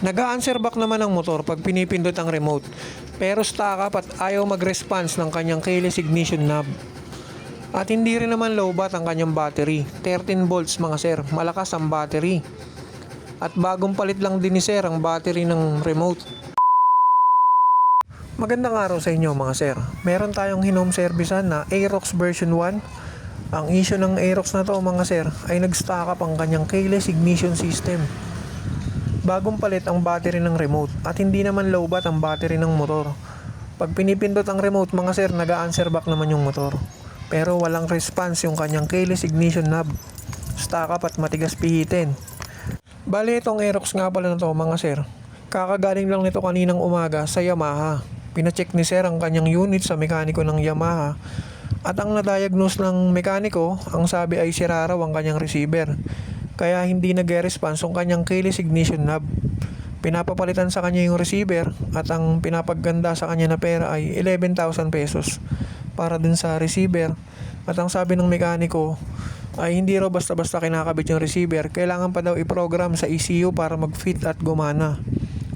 Nag-answer back naman ang motor pag pinipindot ang remote. Pero stuck up at ayaw mag-response ng kanyang keyless ignition knob. At hindi rin naman low bat ang kanyang battery. 13 volts mga sir, malakas ang battery. At bagong palit lang din ni sir ang battery ng remote. Magandang araw sa inyo mga sir. Meron tayong hinome servicean na Aerox version 1. Ang issue ng Aerox na to mga sir ay nag-stock up ang kanyang keyless ignition system. Bagong palit ang battery ng remote at hindi naman low bat ang battery ng motor. Pag pinipindot ang remote mga sir, nag-answer back naman yung motor. Pero walang response yung kanyang keyless ignition knob. Stock up at matigas pihitin. Bali itong Aerox nga pala na to mga sir. Kakagaling lang nito kaninang umaga sa Yamaha. Pinacheck ni sir ang kanyang unit sa mekaniko ng Yamaha. At ang na-diagnose ng mekaniko, ang sabi ay sira raw ang kanyang receiver. Kaya hindi nag-response ang kanyang keyless ignition knob. Pinapapalitan sa kanya yung receiver at ang pinapagganda sa kanya na pera ay 11,000 pesos para dun sa receiver. At ang sabi ng mekaniko ay hindi raw basta-basta kinakabit yung receiver. Kailangan pa daw i-program sa ECU para mag-fit at gumana.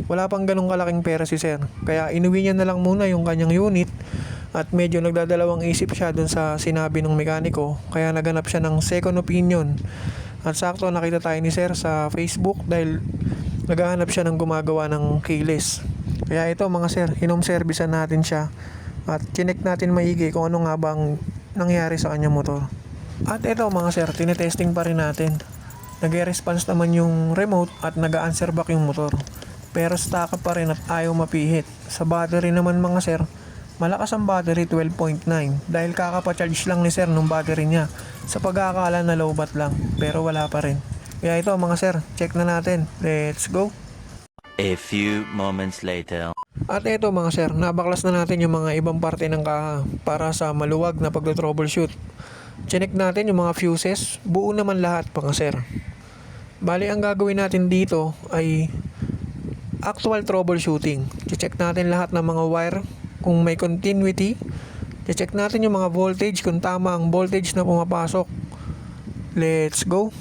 Wala pang ganong kalaking pera si sir. Kaya inuwi niya na lang muna yung kanyang unit at medyo nagdadalawang isip siya dun sa sinabi ng mekaniko. Kaya naganap siya ng second opinion. At sakto nakita tayo ni sir sa Facebook dahil naghahanap siya ng gumagawa ng keyless. Kaya ito mga sir, hinom servicean natin siya. At chinek natin maigi kung ano nga bang nangyari sa kanyang motor. At ito mga sir, tinetesting pa rin natin. Nag-response naman yung remote at nag-answer back yung motor. Pero stuck pa rin at ayaw mapihit. Sa battery naman mga sir, malakas ang battery 12.9 dahil kakapa-charge lang ni sir nung battery niya. Sa pagkakala na low bat lang, pero wala pa rin. Kaya ito mga sir, check na natin. Let's go! A few moments later. At ito mga sir, nabaklas na natin yung mga ibang parte ng kaha para sa maluwag na pagdo-troubleshoot. Chinek natin yung mga fuses, buo naman lahat mga sir. Bali ang gagawin natin dito ay actual troubleshooting. Check natin lahat ng mga wire kung may continuity. Check natin yung mga voltage kung tama ang voltage na pumapasok. Let's go!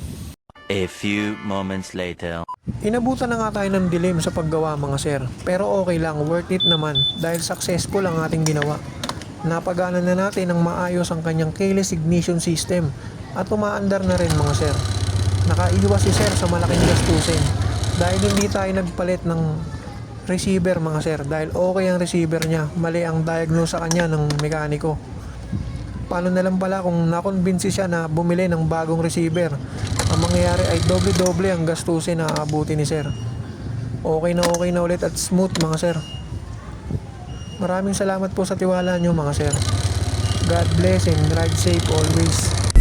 A few moments later. Inabutan na nga tayo ng dilim sa paggawa mga sir. Pero okay lang, worth it naman dahil successful ang ating ginawa. Napagana na natin ng maayos ang kanyang keyless ignition system at umaandar na rin mga sir. Nakaiwas si sir sa malaking gastusin dahil hindi tayo nagpalit ng receiver mga sir dahil okay ang receiver niya, mali ang diagnose sa kanya ng mekaniko. Paano na lang pala kung nakonbinsi siya na bumili ng bagong receiver ang mangyayari ay doble-doble ang gastusin na aabuti ni sir. Okay na okay na ulit at smooth mga sir. Maraming salamat po sa tiwala nyo mga sir. God bless and ride safe always.